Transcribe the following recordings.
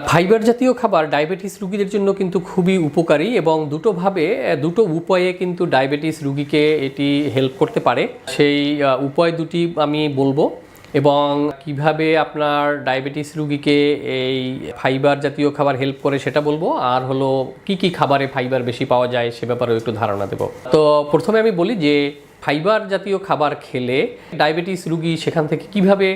Fibre জাতীয় খাবার diabetes রুগীদের জন্য কিন্তু খুবই উপকারী এবং দুটোভাবে দুটো উপায়ে কিন্তু ডায়াবেটিস রুগীকে এটি হেল্প করতে পারে। সেই উপায় দুটি আমি বলব এবং কীভাবে আপনার ডায়াবেটিস রুগীকে এই ফাইবার জাতীয় খাবার হেল্প করে সেটা বলব। আর হলো কি কি খাবারে ফাইবার বেশি পাওয়া যায় সে ব্যাপারেও একটু ধারণা দেব। তো প্রথমে আমি বলি যে, ফাইবার জাতীয় খাবার খেলে ডায়াবেটিস রুগী সেখান থেকে কীভাবে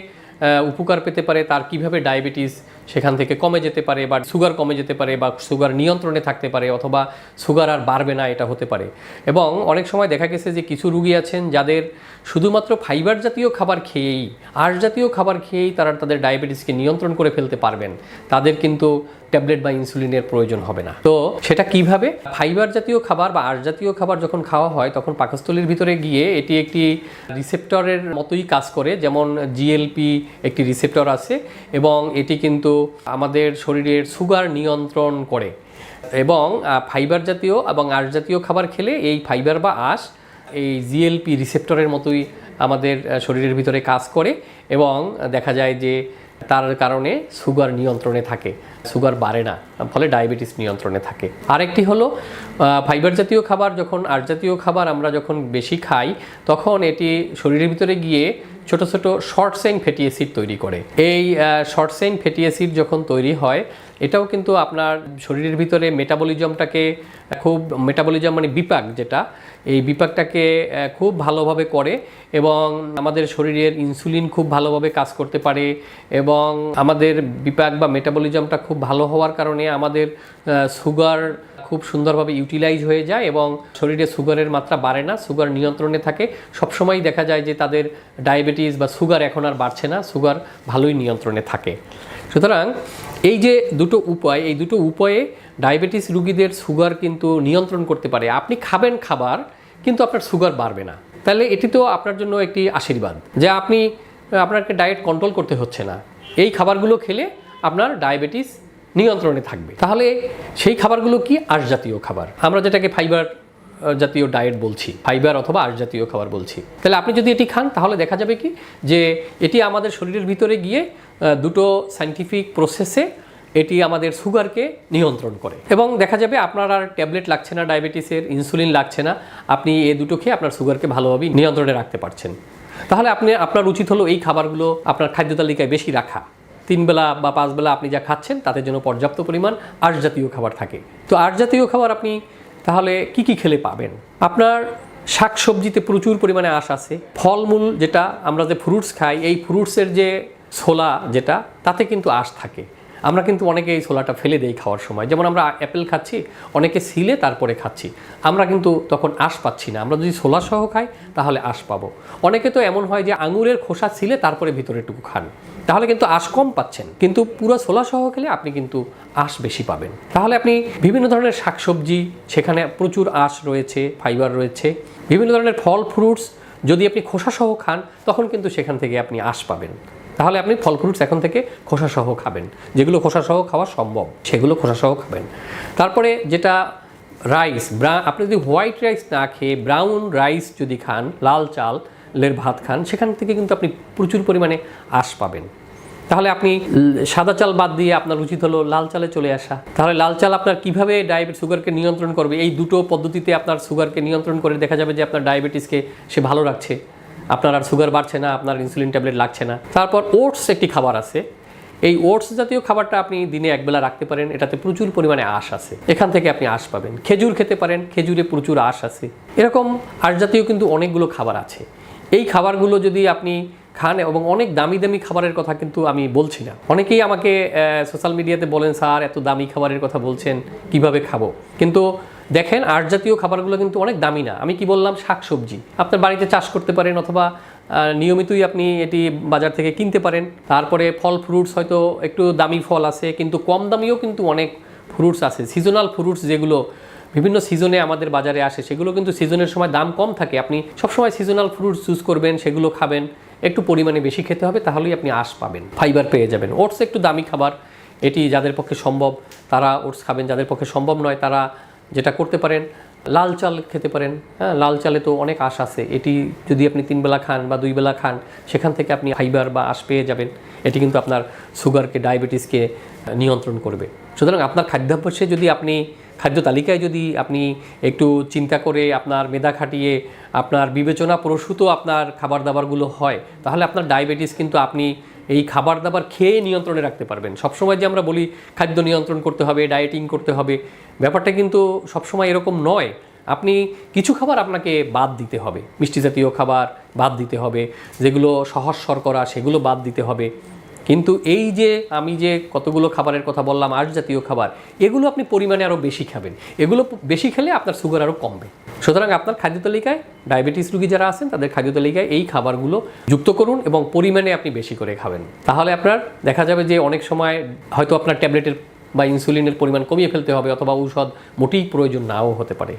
উপকার পেতে পারে, তার কীভাবে ডায়াবেটিস সেখান থেকে কমে যেতে পারে বা সুগার কমে যেতে পারে বা সুগার নিয়ন্ত্রণে থাকতে পারে অথবা সুগার আর বাড়বে না, এটা হতে পারে। এবং অনেক সময় দেখা গেছে যে কিছু রুগী আছেন যাদের শুধুমাত্র ফাইবার জাতীয় খাবার খেয়েই, আঁশ জাতীয় খাবার খেয়েই তারা তাদের ডায়াবেটিসকে নিয়ন্ত্রণ করে ফেলতে পারবেন। তাদের কিন্তু ট্যাবলেট বা ইনসুলিনের প্রয়োজন হবে না। তো সেটা কীভাবে? ফাইবার জাতীয় খাবার বা আঁশ জাতীয় খাবার যখন খাওয়া হয়, তখন পাকস্থলীর ভিতরে গিয়ে এটি একটি রিসেপ্টরের মতোই কাজ করে। যেমন জিএলপি একটি রিসেপ্টর আছে এবং এটি কিন্তু আমাদের শরীরের সুগার নিয়ন্ত্রণ করে এবং ফাইবার জাতীয় এবং আঁশ জাতীয় খাবার খেলে এই ফাইবার বা আঁশ এই জিএলপি রিসেপ্টরের মতোই আমাদের শরীরের ভিতরে কাজ করে এবং দেখা যায় যে তার কারণে সুগার নিয়ন্ত্রণে থাকে। সুগার বাড়ে না, ফলে ডায়াবেটিস নিয়ন্ত্রণে থাকে। আরেকটি হলো ফাইবার জাতীয় খাবার, যখন আর জাতীয় খাবার আমরা যখন বেশি খাই, তখন এটি শরীরের ভিতরে গিয়ে ছোট ছোট শর্ট চেইন ফ্যাটি অ্যাসিড তৈরি করে। এই শর্ট চেইন ফ্যাটি অ্যাসিড যখন তৈরি হয়, এটাও কিন্তু আপনার শরীরের ভিতরে মেটাবলিজমটাকে খুব মেটাবলিজম মানে বিপাক যেটা, এই বিপাকটাকে খুব ভালোভাবে করে এবং আমাদের শরীরের ইনসুলিন খুব ভালোভাবে কাজ করতে পারে এবং আমাদের বিপাক বা মেটাবলিজমটা খুব ভালো হওয়ার কারণে আমাদের সুগার খুব সুন্দরভাবে ইউটিলাইজ হয়ে যায় এবং শরীরে সুগারের মাত্রা বাড়ে না সুগার নিয়ন্ত্রণে থাকে। সবসময় দেখা যায় যে তাদের ডায়াবেটিস বা সুগার এখন আর বাড়ছে না সুগার ভালোই নিয়ন্ত্রণে থাকে। সুতরাং এই যে দুটো উপায়, এই দুটো উপায়ে ডায়াবেটিস রুগীদের সুগার কিন্তু নিয়ন্ত্রণ করতে পারে। আপনি খাবেন খাবার, কিন্তু আপনার সুগার বাড়বে না। তাহলে এটি তো আপনার জন্য একটি আশীর্বাদ যে আপনি, আপনাকে ডায়েট কন্ট্রোল করতে হচ্ছে না। এই খাবারগুলো খেলে আপনার ডায়াবেটিস নিয়ন্ত্রণে থাকবে। তাহলে সেই খাবারগুলো কি আঁশ জাতীয় খাবার? আমরা যেটাকে ফাইবার জাতীয় ডায়েট বলছি, ফাইবার অথবা আঁশ জাতীয় খাবার বলছি। তাহলে আপনি যদি এটি খান, তাহলে দেখা যাবে কি যে এটি আমাদের শরীরের ভিতরে গিয়ে দুটো সাইন্টিফিক প্রসেসে এটি আমাদের সুগারকে নিয়ন্ত্রণ করে। এবং দেখা যাবে আপনার আর ট্যাবলেট লাগছে না, ডায়াবেটিসের ইনসুলিন লাগছে না, আপনি এ দুটো খেয়ে আপনার সুগারকে ভালোভাবে নিয়ন্ত্রণে রাখতে পারছেন। তাহলে আপনি, আপনার উচিত হলো এই খাবারগুলো আপনার খাদ্য তালিকায় বেশি রাখা। তিন বেলা বা পাঁচ বেলা আপনি যা খাচ্ছেন তাতে যেন পর্যাপ্ত পরিমাণ আঁশ জাতীয় খাবার থাকে। তো আঁশ জাতীয় খাবার আপনি তাহলে কি কি খেলে পাবেন? আপনার শাক সবজিতে প্রচুর পরিমাণে আশ আছে। ফলমূল যেটা আমরা যে ফ্রুটস খাই, এই ফ্রুটসের যে ছোলা যেটা, তাতে কিন্তু আঁশ থাকে। আমরা কিন্তু অনেকে এই ছোলাটা ফেলে দেই খাওয়ার সময়। যেমন আমরা অ্যাপেল খাচ্ছি, অনেকে সিলে তারপরে খাচ্ছি। আমরা কিন্তু তখন আঁশ পাচ্ছি না। আমরা যদি ছোলা সহ খাই, তাহলে আশ পাবো। অনেকে তো এমন হয় যে আঙুরের খোসা ছিলে তারপরে ভিতরেটুকু খান। তাহলে কিন্তু আঁশ কম পাচ্ছেন। কিন্তু পুরো ছোলা সহ খেলে আপনি কিন্তু আঁশ বেশি পাবেন। তাহলে আপনি বিভিন্ন ধরনের শাকসবজি, সেখানে প্রচুর আঁশ রয়েছে, ফাইবার রয়েছে, বিভিন্ন ধরনের ফল, ফ্রুটস, যদি আপনি খোসা সহ খান, তখন কিন্তু সেখান থেকে আপনি আঁশ পাবেন। তাহলে আপনি ফল ফ্রুটস এখন থেকে খোসা সহ খাবেন। যেগুলো খোসা সহ খাওয়া সম্ভব, সেগুলো খোসা সহ খাবেন। তারপরে যেটা রাইস আপনি যদি হোয়াইট রাইস না খেয়ে ব্রাউন রাইস যদি খান, লাল চালের ভাত খান, সেখান থেকে কিন্তু আপনি প্রচুর পরিমাণে আঁশ পাবেন। তাহলে আপনি সাদা চাল বাদ দিয়ে আপনার উচিত হলো লাল চালে চলে আসা। তাহলে লাল চাল আপনার কীভাবে ডায়াবেটিস সুগারকে নিয়ন্ত্রণ করবে? এই দুটো পদ্ধতিতে আপনার সুগারকে নিয়ন্ত্রণ করে দেখা যাবে যে আপনার ডায়াবেটিসকে সে ভালো রাখছে। আপনার আর সুগার বাড়ছে না, আপনার ইনসুলিন ট্যাবলেট লাগছে না। তারপর ওটস একটি খাবার আছে। এই ওটস জাতীয় খাবারটা আপনি দিনে একবেলা রাখতে পারেন, এটাতে প্রচুর পরিমাণে আঁশ আছে। এখান থেকে আপনি আঁশ পাবেন। খেজুর খেতে পারেন, খেজুরে প্রচুর আঁশ আছে। এরকম আঁশ জাতীয় কিন্তু অনেকগুলো খাবার আছে। এই খাবারগুলো যদি আপনি খান এবং অনেক দামি দামি খাবারের কথা কিন্তু আমি বলছি না। অনেকেই আমাকে সোশ্যাল মিডিয়াতে বলেন, স্যার, এত দামি খাবারের কথা বলছেন, কীভাবে খাব? কিন্তু দেখেন আট জাতীয় খাবারগুলো কিন্তু অনেক দামি না। আমি কি বললাম? শাকসবজি। আপনার বাড়িতে চাষ করতে পারেন অথবা নিয়মিতই আপনি এটি বাজার থেকে কিনতে পারেন। তারপরে ফল ফ্রুটস হয়তো একটু দামি ফল আছে, কিন্তু কম দামিও কিন্তু অনেক ফ্রুটস আছে। সিজনাল ফ্রুটস যেগুলো বিভিন্ন সিজনে আমাদের বাজারে আসে, সেগুলো কিন্তু সিজনের সময় দাম কম থাকে। আপনি সবসময় সিজনাল ফ্রুটস চুজ করবেন, সেগুলো খাবেন। একটু পরিমাণে বেশি খেতে হবে, তাহলেই আপনি আঁশ পাবেন ফাইবার পেয়ে যাবেন। ওটস একটু দামি খাবার, এটি যাদের পক্ষে সম্ভব, তারা ওটস খাবেন। যাদের পক্ষে সম্ভব নয়, তারা যেটা করতে পারেন, লাল চাল খেতে পারেন। হ্যাঁ লাল চালে তো অনেক আঁশ আছে। এটি যদি আপনি তিন বেলা খান বা দুই বেলা খান, সেখান থেকে আপনি ফাইবার বা আঁশ পেয়ে যাবেন। এটি কিন্তু আপনার সুগারকে, ডায়াবেটিসকে নিয়ন্ত্রণ করবে। সুতরাং আপনার খাদ্যাভ্যাসে যদি আপনি, খাদ্য তালিকায় যদি আপনি একটু চিন্তা করে আপনার মেধা খাটিয়ে, আপনার বিবেচনা প্রসূত আপনার খাবার দাবারগুলো হয়, তাহলে আপনার ডায়াবেটিস কিন্তু আপনি এই খাবার দাবার খেয়ে নিয়ন্ত্রণে রাখতে পারবেন। সবসময় যে আমরা বলি খাদ্য নিয়ন্ত্রণ করতে হবে ডায়েটিং করতে হবে, ব্যাপারটা কিন্তু সবসময় এরকম নয়। আপনি কিছু খাবার আপনাকে বাদ দিতে হবে। মিষ্টি জাতীয় খাবার বাদ দিতে হবে, যেগুলো সহজ শর্করা সেগুলো বাদ দিতে হবে। কিন্তু এই যে আমি যে কতগুলো খাবারের কথা বললাম, আঁশ জাতীয় খাবার, এগুলো আপনি পরিমাণে আরও বেশি খাবেন। এগুলো বেশি খেলে আপনার সুগার আরও কমবে। সুতরাং আপনার খাদ্য তালিকায় ডায়াবেটিস রোগী যারা আছেন, তাদের খাদ্য তালিকায় এই খাবারগুলো যুক্ত করুন এবং পরিমাণে আপনি বেশি করে খাবেন। তাহলে আপনার দেখা যাবে যে অনেক সময় হয়তো আপনার ট্যাবলেটের বা ইনসুলিনের পরিমাণ কমিয়ে ফেলতে হবে অথবা ঔষধ মোটেই প্রয়োজন নাও হতে পারে।